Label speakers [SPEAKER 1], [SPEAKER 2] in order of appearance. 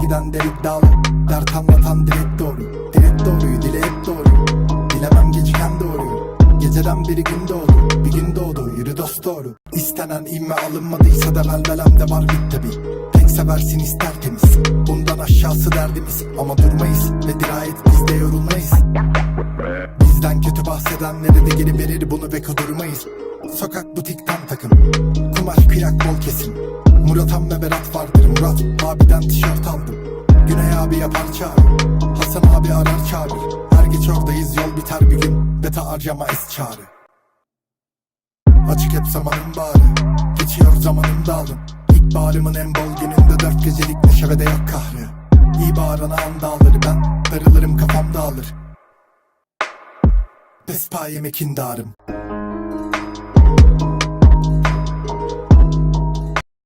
[SPEAKER 1] giden der iddialı Dert anlatan direkt doğru. Direkt doğruyu dile hep doğru. Bilemem geciken doğruyu Geceden biri gün doğdu. Bir gün doğdu. Yürü dost doğru. İstenen inme alınmadıysa da velvelemde var bit tabi Tek seversin ister temiz. Bundan aşağısı derdimiz. Ama durmayız ve dirayet bizde yorulmayız. Bizden kötü bahsedenlere de geri verir bunu ve kudurmayız. Sokak butikten takım Kıyak bol kesim Murat Han ve Berat vardır. Murat abiden tişört aldım. Güney abi yapar çağrı. Hasan abi arar çağırır Her geç oradayız yol biter bir gün. Beta harcama es çağrı. Açık hep zamanın bağrı. Geçiyor zamanın dağılın İkbalımın en bol gününde dört gecelik neşe ve de yok kahrı. İyi bağırana anda alır ben Darılırım kafam dağılır. Pespayem ekindarım